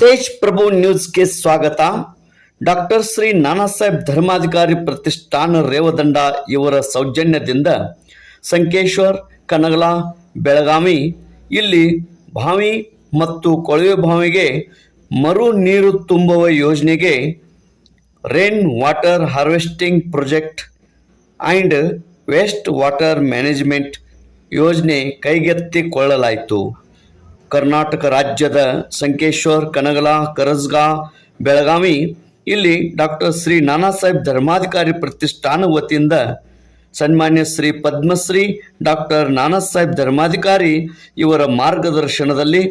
ತೇಜ್ ಪ್ರಭು ನ್ಯೂಸ್ಗೆ ಸ್ವಾಗತ. ಡಾಕ್ಟರ್ ಶ್ರೀ ನಾನಾಸಾಹೇಬ್ ಧರ್ಮಾಧಿಕಾರಿ ಪ್ರತಿಷ್ಠಾನ ರೇವದಂಡ ಇವರ ಸೌಜನ್ಯದಿಂದ ಸಂಕೇಶ್ವರ್, ಕನಗಲ, ಬೆಳಗಾವಿ ಇಲ್ಲಿ ಬಾವಿ ಮತ್ತು ಕೊಳವೆ ಬಾವಿಗೆ ಮರು ನೀರು ತುಂಬುವ ಯೋಜನೆಗೆ rain water harvesting project and waste water management ಯೋಜನೆ ಕೈಗೆತ್ತಿಕೊಳ್ಳಲಾಯಿತು. ಕರ್ನಾಟಕ ರಾಜ್ಯದ ಸಂಕೇಶ್ವರ್, ಕನಗಲ, ಕರಸ್ಗಾ, ಬೆಳಗಾವಿ ಇಲ್ಲಿ ಡಾಕ್ಟರ್ ಶ್ರೀ ನಾನಾ ಸಾಹೇಬ್ ಧರ್ಮಾಧಿಕಾರಿ ಪ್ರತಿಷ್ಠಾನ ವತಿಯಿಂದ ಸನ್ಮಾನ್ಯ ಶ್ರೀ ಪದ್ಮಶ್ರೀ ಡಾಕ್ಟರ್ ನಾನಾ ಸಾಹೇಬ್ ಧರ್ಮಾಧಿಕಾರಿ ಇವರ ಮಾರ್ಗದರ್ಶನದಲ್ಲಿ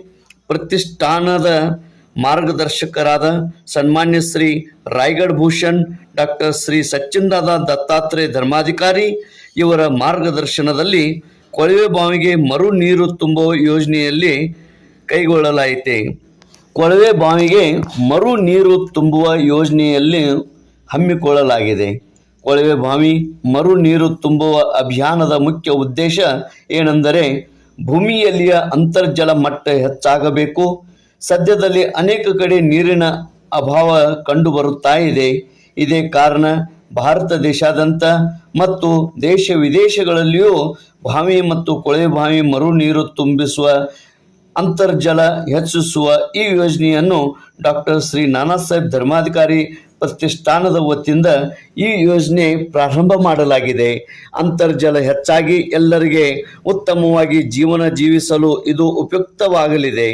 ಪ್ರತಿಷ್ಠಾನದ ಮಾರ್ಗದರ್ಶಕರಾದ ಸನ್ಮಾನ್ಯ ಶ್ರೀ ರಾಯ್ಗಢ ಭೂಷಣ್, ಡಾಕ್ಟರ್ ಶ್ರೀ ಸಚ್ಚಿಂದಾದ ದತ್ತಾತ್ರೇಯ ಧರ್ಮಾಧಿಕಾರಿ ಇವರ ಮಾರ್ಗದರ್ಶನದಲ್ಲಿ ಕೊಳವೆ ಬಾವಿಗೆ ಮರು ನೀರು ತುಂಬುವ ಯೋಜನೆಯಲ್ಲಿ ಕೈಗೊಳ್ಳಲಾಯಿತೆ. ಕೊಳವೆ ಬಾವಿಗೆ ಮರು ನೀರು ತುಂಬುವ ಯೋಜನೆಯಲ್ಲಿ ಹಮ್ಮಿಕೊಳ್ಳಲಾಗಿದೆ. ಕೊಳವೆ ಬಾವಿ ಮರು ನೀರು ತುಂಬುವ ಅಭಿಯಾನದ ಮುಖ್ಯ ಉದ್ದೇಶ ಏನೆಂದರೆ, ಭೂಮಿಯಲ್ಲಿಯ ಅಂತರ್ಜಲ ಮಟ್ಟ ಹೆಚ್ಚಾಗಬೇಕು. ಸದ್ಯದಲ್ಲಿ ಅನೇಕ ಕಡೆ ನೀರಿನ ಅಭಾವ ಕಂಡುಬರುತ್ತಾ ಇದೆ. ಇದೇ ಕಾರಣ ಭಾರತ ದೇಶಾದ್ಯಂತ ಮತ್ತು ದೇಶ ವಿದೇಶಗಳಲ್ಲಿಯೂ ಬಾವಿ ಮತ್ತು ಕೊಳವೆ ಬಾವಿ ಮರು ನೀರು ತುಂಬಿಸುವ ಅಂತರ್ಜಲ ಹೆಚ್ಚಿಸುವ ಈ ಯೋಜನೆಯನ್ನು ಡಾಕ್ಟರ್ ಶ್ರೀ ನಾನಾ ಸಾಹೇಬ್ ಧರ್ಮಾಧಿಕಾರಿ ಪ್ರತಿಷ್ಠಾನದ ವತಿಯಿಂದ ಈ ಯೋಜನೆ ಪ್ರಾರಂಭ ಮಾಡಲಾಗಿದೆ. ಅಂತರ್ಜಲ ಹೆಚ್ಚಾಗಿ ಎಲ್ಲರಿಗೆ ಉತ್ತಮವಾಗಿ ಜೀವನ ಜೀವಿಸಲು ಇದು ಉಪಯುಕ್ತವಾಗಲಿದೆ.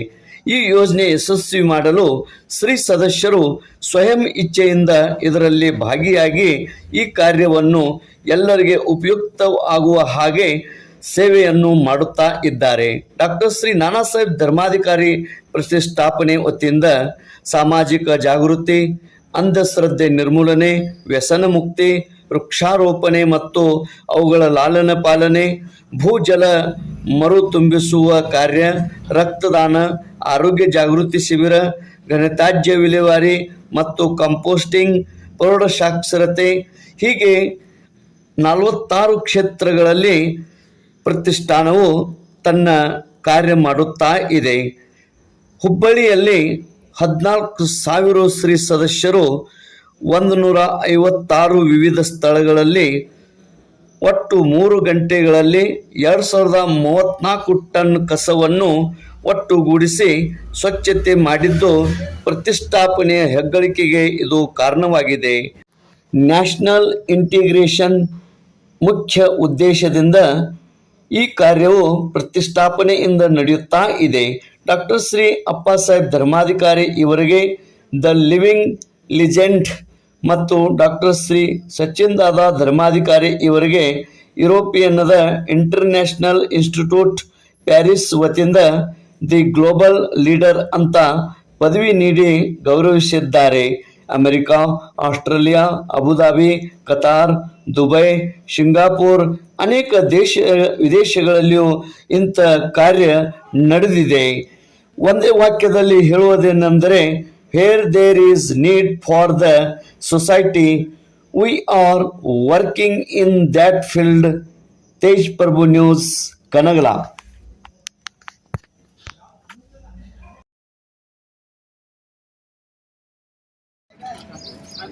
ಈ ಯೋಜನೆ ಯಶಸ್ವಿ ಮಾಡಲು ಶ್ರೀ ಸದಸ್ಯರು ಸ್ವಯಂ ಇಚ್ಛೆಯಿಂದ ಇದರಲ್ಲಿ ಭಾಗಿಯಾಗಿ ಈ ಕಾರ್ಯವನ್ನು ಎಲ್ಲರಿಗೆ ಉಪಯುಕ್ತ ಆಗುವ ಹಾಗೆ ಸೇವೆಯನ್ನು ಮಾಡುತ್ತಾ ಇದ್ದಾರೆ. ಡಾಕ್ಟರ್ ಶ್ರೀ ನಾನಾ ಸಾಹೇಬ್ ಧರ್ಮಾಧಿಕಾರಿ ಪ್ರತಿಷ್ಠಾಪನೆ ವತಿಯಿಂದ ಸಾಮಾಜಿಕ ಜಾಗೃತಿ, ಅಂಧಶ್ರದ್ಧೆ ನಿರ್ಮೂಲನೆ, ವ್ಯಸನ ಮುಕ್ತಿ, ವೃಕ್ಷಾರೋಪಣೆ ಮತ್ತು ಅವುಗಳ ಲಾಲನ ಪಾಲನೆ, ಭೂಜಲ ಮರು ತುಂಬಿಸುವ ಕಾರ್ಯ, ರಕ್ತದಾನ, ಆರೋಗ್ಯ ಜಾಗೃತಿ ಶಿಬಿರ, ಘನತ್ಯಾಜ್ಯ ವಿಲೇವಾರಿ ಮತ್ತು ಕಂಪೋಸ್ಟಿಂಗ್ ಪ್ರೌಢಸಾಕ್ಷರತೆ ಹೀಗೆ ನಲವತ್ತಾರು ಕ್ಷೇತ್ರಗಳಲ್ಲಿ ಪ್ರತಿಷ್ಠಾನವು ತನ್ನ ಕಾರ್ಯ ಮಾಡುತ್ತಾ ಇದೆ. ಹುಬ್ಬಳ್ಳಿಯಲ್ಲಿ ಹದಿನಾಲ್ಕು ಸಾವಿರ ಶ್ರೀ ಸದಸ್ಯರು ಒಂದು ನೂರ ಐವತ್ತಾರು ವಿವಿಧ ಸ್ಥಳಗಳಲ್ಲಿ ಒಟ್ಟು ಮೂರು ಗಂಟೆಗಳಲ್ಲಿ ಎರಡು ಸಾವಿರದ ಮೂವತ್ತ್ನಾಲ್ಕು ಟನ್ ಕಸವನ್ನು ಒಟ್ಟುಗೂಡಿಸಿ ಸ್ವಚ್ಛತೆ ಮಾಡಿದ್ದು ಪ್ರತಿಷ್ಠಾಪನೆಯ ಹೆಗ್ಗಳಿಕೆಗೆ ಇದು ಕಾರಣವಾಗಿದೆ. ನ್ಯಾಷನಲ್ ಇಂಟಿಗ್ರೇಷನ್ ಮುಖ್ಯ ಉದ್ದೇಶದಿಂದ ಈ ಕಾರ್ಯವು ಪ್ರತಿಷ್ಠಾಪನೆಯಿಂದ ನಡೆಯುತ್ತಾ ಇದೆ. ಡಾಕ್ಟರ್ ಶ್ರೀ ಅಪ್ಪ ಸಾಹೇಬ್ ಧರ್ಮಾಧಿಕಾರಿ ಇವರಿಗೆ ದ ಲಿವಿಂಗ್ ಲಿಜೆಂಡ್ ಮತ್ತು ಡಾಕ್ಟರ್ ಶ್ರೀ ಸಚಿನ್ ದಾದಾ ಧರ್ಮಾಧಿಕಾರಿ ಇವರಿಗೆ ಯುರೋಪಿಯನ್ನದ ಇಂಟರ್ನ್ಯಾಷನಲ್ ಇನ್ಸ್ಟಿಟ್ಯೂಟ್ ಪ್ಯಾರಿಸ್ ವತಿಯಿಂದ ದಿ ಗ್ಲೋಬಲ್ ಲೀಡರ್ ಅಂತ ಪದವಿ ನೀಡಿ ಗೌರವಿಸಿದ್ದಾರೆ. America, Australia, Abu Dhabi, Qatar, Dubai, Singapore ಅನೇಕ ದೇಶ, ವಿದೇಶಗಳಲ್ಲಿಯೂ ಇಂಥ ಕಾರ್ಯ ನಡೆದಿದೆ. ಒಂದೇ ವಾಕ್ಯದಲ್ಲಿ ಹೇಳುವುದೇನೆಂದರೆ here there is need for the society we are working in that field Tej Prabhu news, Kanagala.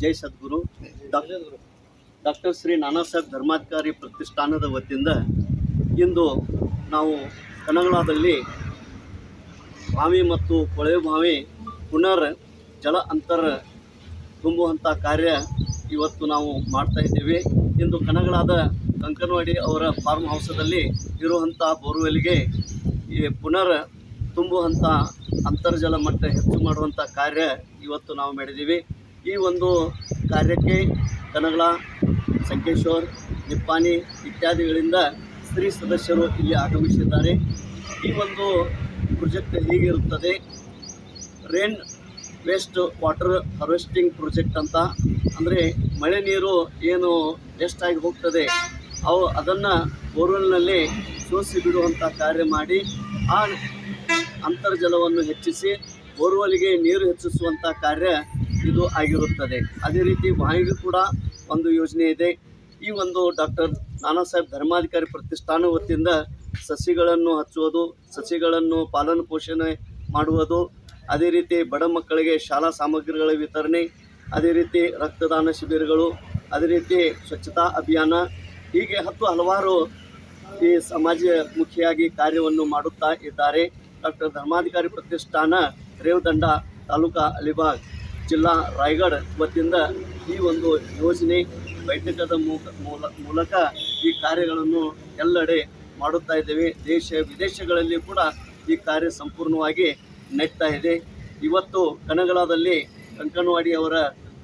Jai Sadhguru. Doctor Shri ನಾನಾ ಸಾಹೇಬ್ ಧರ್ಮಾಧಿಕಾರಿ ಪ್ರತಿಷ್ಠಾನದ ವತಿಯಿಂದ ಇಂದು ನಾವು ಕನಗಳದಲ್ಲಿ ಭಾವಿ ಮತ್ತು ಕೊಳವೆ ಬಾವಿ ಪುನರ್ ಜಲ ಅಂತರ ತುಂಬುವಂಥ ಕಾರ್ಯ ಇವತ್ತು ನಾವು ಮಾಡ್ತಾ ಇದ್ದೇವೆ. ಇಂದು ಕನಗಳಾದ ಕಂಕನವಾಡಿ ಅವರ ಫಾರ್ಮ್ ಹೌಸದಲ್ಲಿ ಇರುವಂಥ ಬೋರ್ವೆಲ್ಗೆ ಈ ಪುನರ್ ತುಂಬುವಂಥ ಅಂತರ್ಜಲ ಮಟ್ಟ ಹೆಚ್ಚು ಮಾಡುವಂಥ ಕಾರ್ಯ ಇವತ್ತು ನಾವು ಮಾಡಿದ್ದೀವಿ. ಈ ಒಂದು ಕಾರ್ಯಕ್ಕೆ ಕನಗಳ ಸಂಕೇಶ್ವರ್ ನಿಪ್ಪಾನಿ ಇತ್ಯಾದಿಗಳಿಂದ ಸ್ತ್ರೀ ಸದಸ್ಯರು ಇಲ್ಲಿ ಆಗಮಿಸಿದ್ದಾರೆ. ಈ ಒಂದು ಪ್ರಾಜೆಕ್ಟ್ ಹೀಗಿರುತ್ತದೆ? Rain waste water harvesting project ಅಂತ. ಅಂದರೆ ಮಳೆ ನೀರು ಏನು ವೇಸ್ಟಾಗಿ ಹೋಗ್ತದೆ, ಅವು ಅದನ್ನು ಬೋರ್ವೆಲ್ನಲ್ಲಿ ಸೋಸಿ ಬಿಡುವಂಥ ಕಾರ್ಯ ಮಾಡಿ, ಆ ಅಂತರ್ಜಲವನ್ನು ಹೆಚ್ಚಿಸಿ ಬೋರ್ವೆಲ್ಗೆ ನೀರು ಹೆಚ್ಚಿಸುವಂಥ ಕಾರ್ಯ ಇದು ಆಗಿರುತ್ತದೆ. ಅದೇ ರೀತಿ ವಾಹಿನಿಗೂ ಕೂಡ ಒಂದು ಯೋಜನೆ ಇದೆ. ಈ ಒಂದು ಡಾಕ್ಟರ್ ನಾನಾ ಸಾಹೇಬ್ ಧರ್ಮಾಧಿಕಾರಿ ಪ್ರತಿಷ್ಠಾನ ವತಿಯಿಂದ ಸಸಿಗಳನ್ನು ಹಚ್ಚುವುದು, ಸಸಿಗಳನ್ನು ಪಾಲನ ಪೋಷಣೆ ಮಾಡುವುದು, ಅದೇ ರೀತಿ ಬಡ ಮಕ್ಕಳಿಗೆ ಶಾಲಾ ಸಾಮಗ್ರಿಗಳ ವಿತರಣೆ, ಅದೇ ರೀತಿ ರಕ್ತದಾನ ಶಿಬಿರಗಳು, ಅದೇ ರೀತಿ ಸ್ವಚ್ಛತಾ ಅಭಿಯಾನ, ಹೀಗೆ ಹತ್ತು ಹಲವಾರು ಈ ಸಮಾಜ ಮುಖಿಯಾಗಿ ಕಾರ್ಯವನ್ನು ಮಾಡುತ್ತಾ ಇದ್ದಾರೆ. ಡಾಕ್ಟರ್ ಧರ್ಮಾಧಿಕಾರಿ ಪ್ರತಿಷ್ಠಾನ ರೇವದಂಡ ತಾಲೂಕಾ ಅಲಿಬಾಗ್. ಜಿಲ್ಲಾ ರಾಯಗಢ ವತಿಯಿಂದ ಈ ಒಂದು ಯೋಜನೆ ಮೂಕ- ಮೂಲ, ಮೂಲಕ ಈ ಕಾರ್ಯಗಳನ್ನು ಎಲ್ಲೆಡೆ ಮಾಡುತ್ತಾ ಇದ್ದೇವೆ. ದೇಶ ವಿದೇಶಗಳಲ್ಲಿ ಕೂಡ ಈ ಕಾರ್ಯ ಸಂಪೂರ್ಣವಾಗಿ ನಡೀತಾ ಇದೆ. ಇವತ್ತು ಕನಗಲದಲ್ಲಿ ಕಂಕನವಾಡಿ ಅವರ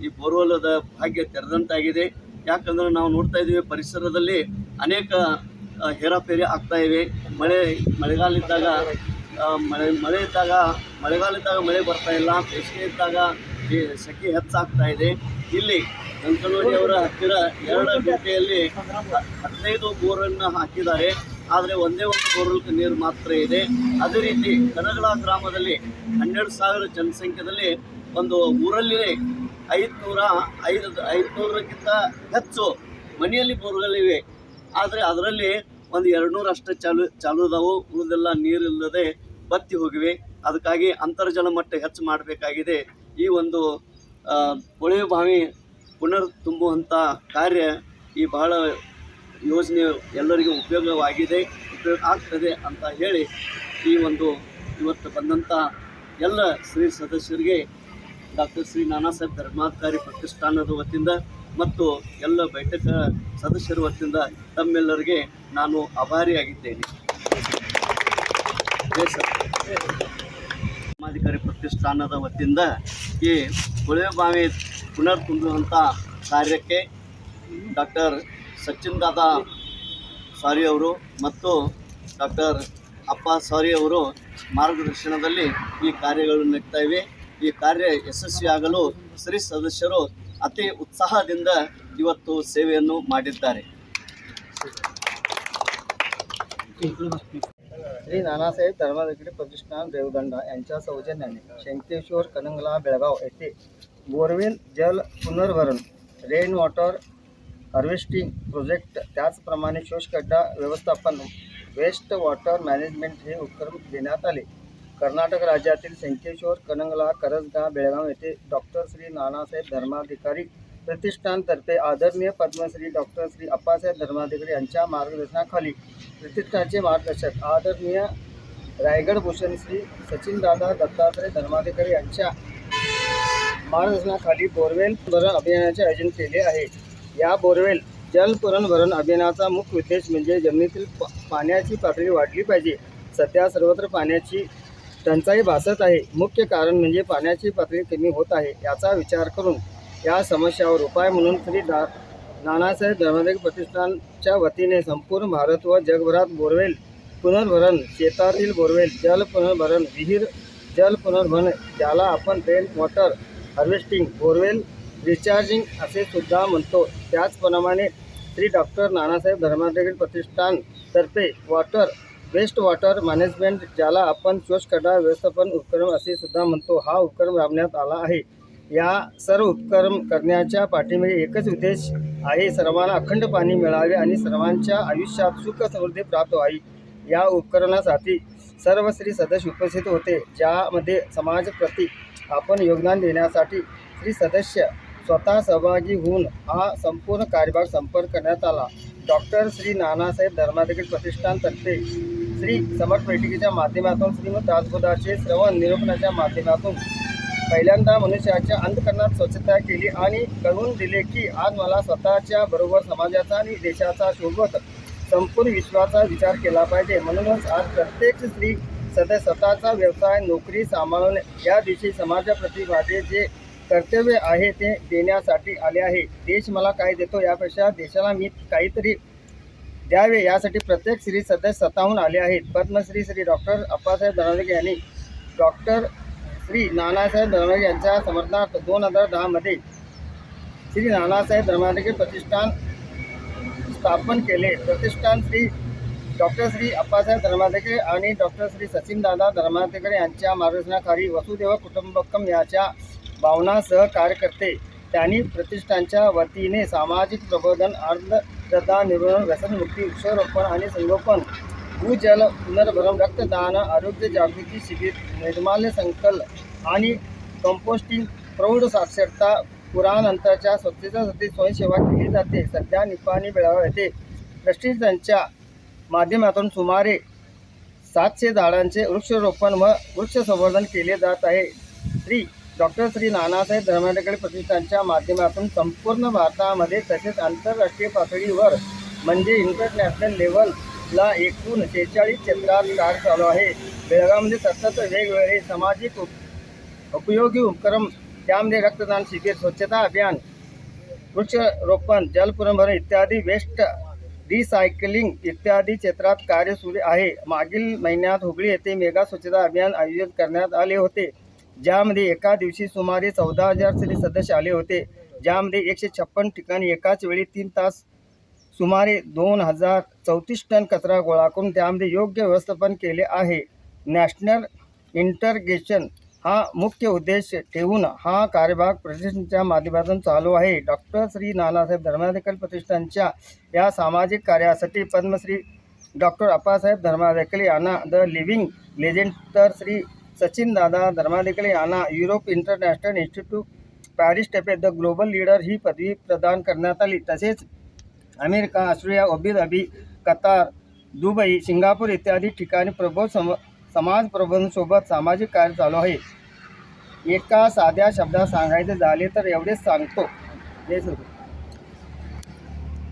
ಈ ಬೋರ್ವೆಲದ ಭಾಗ್ಯ ತೆರೆದಂತಾಗಿದೆ. ಯಾಕಂದರೆ ನಾವು ನೋಡ್ತಾ ಇದ್ದೀವಿ ಪರಿಸರದಲ್ಲಿ ಅನೇಕ ಹೇರಾಪೇರಿ ಆಗ್ತಾ ಇವೆ. ಮಳೆ ಮಳೆಗಾಲ ಇದ್ದಾಗ ಮಳೆ ಮಳೆ ಇದ್ದಾಗ ಮಳೆಗಾಲ ಇದ್ದಾಗ ಮಳೆ ಬರ್ತಾ ಇಲ್ಲ. ಬೇಸಿಗೆ ಇದ್ದಾಗ ಸೆಕೆ ಹೆಚ್ಚಾಗ್ತಾ ಇದೆ. ಇಲ್ಲಿ ಅವರ ಹತ್ತಿರ ಎರಡು ಗಂಟೆಯಲ್ಲಿ ಹದಿನೈದು ಬೋರನ್ನು ಹಾಕಿದ್ದಾರೆ. ಆದರೆ ಒಂದೇ ಒಂದು ಬೋರ್ವೆಲ್ ನೀರು ಮಾತ್ರ ಇದೆ. ಅದೇ ರೀತಿ ಕನಗಳ ಗ್ರಾಮದಲ್ಲಿ ಹನ್ನೆರಡು ಸಾವಿರ ಜನಸಂಖ್ಯೆಯಲ್ಲಿ ಒಂದು ಊರಲ್ಲಿ ಐದುನೂರ ಐದು, ಐದುನೂರಕ್ಕಿಂತ ಹೆಚ್ಚು ಮನೆಯಲ್ಲಿ ಬೋರ್ವೆಲ್ ಇವೆ ಆದರೆ ಅದರಲ್ಲಿ ಒಂದು ಎರಡು ನೂರು ಅಷ್ಟೇ ಚಾಲು ಚಾಲು ಇದಾವು ಉಳಿದೆಲ್ಲ ನೀರಿಲ್ಲದೆ ಬತ್ತಿ ಹೋಗಿವೆ. ಅದಕ್ಕಾಗಿ ಅಂತರ್ಜಲ ಮಟ್ಟ ಹೆಚ್ಚು ಮಾಡಬೇಕಾಗಿದೆ. ಈ ಒಂದು ಕೊಳವೆ ಬಾವಿ ಪುನರ್ ತುಂಬುವಂಥ ಕಾರ್ಯ ಈ ಬಹಳ ಯೋಜನೆ ಎಲ್ಲರಿಗೂ ಉಪಯೋಗವಾಗಿದೆ, ಉಪಯೋಗ ಆಗ್ತದೆ ಅಂತ ಹೇಳಿ ಈ ಒಂದು ಇವತ್ತು ಬಂದಂಥ ಎಲ್ಲ ಶ್ರೀ ಸದಸ್ಯರಿಗೆ ಡಾಕ್ಟರ್ ಶ್ರೀ ನಾನಾ ಸಾಹೇಬ್ ಧರ್ಮಾಧಿಕಾರಿ ಪ್ರತಿಷ್ಠಾನದ ವತಿಯಿಂದ ಮತ್ತು ಎಲ್ಲ ಬೈಠಕ ಸದಸ್ಯರ ವತಿಯಿಂದ ತಮ್ಮೆಲ್ಲರಿಗೆ ನಾನು ಆಭಾರಿಯಾಗಿದ್ದೇನೆ. ಧರ್ಮಾಧಿಕಾರಿ ಪ್ರತಿಷ್ಠಾನದ ವತಿಯಿಂದ ಈ ಕೊಳವೆ ಬಾವಿ ಪುನರ್ ತುಂಬುವಂಥ ಕಾರ್ಯಕ್ಕೆ ಡಾಕ್ಟರ್ ಸಚಿನ್ ದಾದಾ ಸಾರಿ ಅವರು ಮತ್ತು ಡಾಕ್ಟರ್ ಅಪ್ಪ ಸಾರಿ ಅವರು ಮಾರ್ಗದರ್ಶನದಲ್ಲಿ ಈ ಕಾರ್ಯಗಳು ನಡೀತಾ ಈ ಕಾರ್ಯ ಯಶಸ್ವಿಯಾಗಲು ಸರಿ ಸದಸ್ಯರು ಅತಿ ಉತ್ಸಾಹದಿಂದ ಇವತ್ತು ಸೇವೆಯನ್ನು ಮಾಡಿದ್ದಾರೆ. श्री नानासाहेब धर्माधिकारी प्रतिष्ठान रेवदंडा यांच्या सौजन्याने शंकेश्वर कनंगला बेळगाव येथे बोरवेल जल पुनर्भरण रेन वॉटर हार्वेस्टिंग प्रोजेक्ट त्याचप्रमाणे शोषखड्डा व्यवस्थापन वेस्ट वॉटर मॅनेजमेंट हे उपक्रम देण्यात आले. कर्नाटक राज्यातील शंकेश्वर कनंगला करजगा बेळगाव येथे डॉक्टर श्री नानासाहेब धर्माधिकारी प्रतिष्ठानतर्फे आदरणीय पद्मश्री डॉक्टर श्री अप्पासाहेब धर्माधिकारी यांच्या मार्गदर्शनाखाली प्रतिष्ठानचे मार्गदर्शक आदरणीय रायगड भूषण श्री सचिनदादा दत्तात्रय धर्माधिकारी यांच्या मार्गदर्शनाखाली बोरवेल भरण अभियानाचे आयोजन केले आहे. या बोरवेल जल भरण अभियानाचा मुख्य उद्देश म्हणजे जमिनीतील पा- पाण्याची पातळी वाढली पाहिजे. सध्या सर्वत्र पाण्याची टंचाई भासत आहे. मुख्य कारण म्हणजे पाण्याची पातळी कमी होत आहे. याचा विचार करून या समस्यावर उपाय म्हणून श्री दा नानासाहेब धर्मदेव प्रतिष्ठानच्या वतीने संपूर्ण भारत व जगभरात बोरवेल पुनर्भरण शेतातील बोरवेल जल पुनर्भरण विहीर जल पुनर्भरण ज्याला आपण rain water harvesting borewell recharging असे सुद्धा म्हणतो. त्याचप्रमाणे श्री डॉक्टर नानासाहेब धर्माधिकारी प्रतिष्ठानतर्फे वॉटर वेस्ट वॉटर मॅनेजमेंट ज्याला आपण शोषखड्डा व्यवस्थापन उपक्रम असे सुद्धा म्हणतो. हा उपक्रम राबण्यात आला आहे. या सर्व उपक्रम करण्याच्या पाठीमागे एकच उद्देश आहे सर्वांना अखंड पाणी मिळावे आणि सर्वांच्या आयुष्यात सुख समृद्धी प्राप्त व्हावी. या उपकरणासाठी सर्व श्री सदस्य उपस्थित होते ज्यामध्ये समाजप्रती आपण योगदान देण्यासाठी श्री सदस्य स्वतः सहभागी होऊन हा संपूर्ण कार्यभाग संपर्क करण्यात आला. डॉक्टर श्री नानासाहेब धर्माधिकारी प्रतिष्ठानतर्फे श्री समर्थ पेटिकेच्या माध्यमातून श्रीमद दासबोधाचे श्रवण निरूपणाच्या माध्यमातून पहिल्यांदा मनुष्याच्या अंधकरणात स्वच्छता केली आणि कळवून दिले की आज मला स्वतःच्या बरोबर समाजाचा आणि देशाचा सोबत संपूर्ण विश्वाचा विचार केला पाहिजे. म्हणूनच आज प्रत्येक स्त्री सध्या स्वतःचा व्यवसाय नोकरी सांभाळून या दिवशी समाजाप्रती माझे जे कर्तव्य आहे ते देण्यासाठी आले आहे. देश मला काय देतो यापेक्षा देशाला मी काहीतरी द्यावे यासाठी प्रत्येक स्त्री सध्या स्वतःहून आले आहेत. पद्मश्री श्री डॉक्टर अप्पासाहेब धनवडे यांनी डॉक्टर श्री नानासाहेब धर्माधिकारी यांच्या समर्थनार्थ दोन हजार दहामध्ये श्री नानासाहेब धर्माधिके प्रतिष्ठान स्थापन केले. प्रतिष्ठान श्री डॉक्टर श्री अप्पासाहेब धर्माधिके आणि डॉक्टर श्री सचिनदादा धर्माधिकारी यांच्या मार्गदर्शनाखाली वसुदेव कुटुंबकम याच्या भावनासह कार्य करते त्यांनी प्रतिष्ठानच्या वतीने सामाजिक प्रबोधन अर्धश्रद्धा निर्मूलन व्यसनमुक्ती वृक्षारोपण आणि संगोपन भूजल पुनर्भरण रक्तदान आरोग्य जागृती शिबिर निर्माल्य संकल्प आणि कंपोस्टिंग प्रौढ साक्षरता पुरानंतरच्या स्वच्छतेसाठी स्वयंसेवा केली जाते. सध्या निपाणी बेळगाव येथे ट्रस्टीजांच्या माध्यमातून सुमारे सातशे झाडांचे वृक्षारोपण व वृक्ष संवर्धन केले जात आहे. श्री डॉक्टर श्री नानासाहेब धर्मांडकडे प्रतिष्ठानच्या माध्यमातून संपूर्ण भारतामध्ये तसेच आंतरराष्ट्रीय पातळीवर म्हणजे इंटरनॅशनल लेवल ला एकूण शेहेचाळीस क्षेत्रात कार्य चालू आहे. बेळगावमध्ये सतत वेगवेगळे सामाजिक उप उपयोगी उपक्रम त्यामध्ये रक्तदान शिबिर स्वच्छता अभियान वृक्षरोपण जलपुनर्भरण इत्यादी वेस्ट रिसायकलिंग इत्यादी क्षेत्रात कार्य सुरू आहे. मागील महिन्यात हुबळी येथे मेगा स्वच्छता अभियान आयोजित करण्यात आले होते. ज्यामध्ये एका दिवशी सुमारे चौदा हजार सदस्य आले होते. ज्यामध्ये एकशे छप्पन ठिकाणी एकाच वेळी तीन तास सुमारे दोन हजार चौतीस टन कचरा गोळा करून त्यामध्ये योग्य व्यवस्थापन केले आहे. नॅशनल इंटरगेशन हा मुख्य उद्देश ठेवून हा कार्यभाग प्रतिष्ठानच्या माध्यमातून चालू आहे. डॉक्टर श्री नानासाहेब धर्माधिकारी प्रतिष्ठानच्या या सामाजिक कार्यासाठी पद्मश्री डॉक्टर अप्पासाहेब धर्माधिकारी यांना द लिव्हिंग लेजेंड तर श्री सचिन दादा धर्माधिकारी यांना युरोप इंटरनॅशनल इन्स्टिट्यूट पॅरिस टेपे द ग्लोबल लीडर ही पदवी प्रदान करण्यात आली. तसेच America Australia Abu Dhabi Qatar Dubai Singapore इत्यादी ठिकाणी प्रबोध सम समाज प्रबोधनसोबत सामाजिक कार्य चालू आहे. एका साध्या शब्दात सांगायचे झाले तर एवढेच सांगतो. जय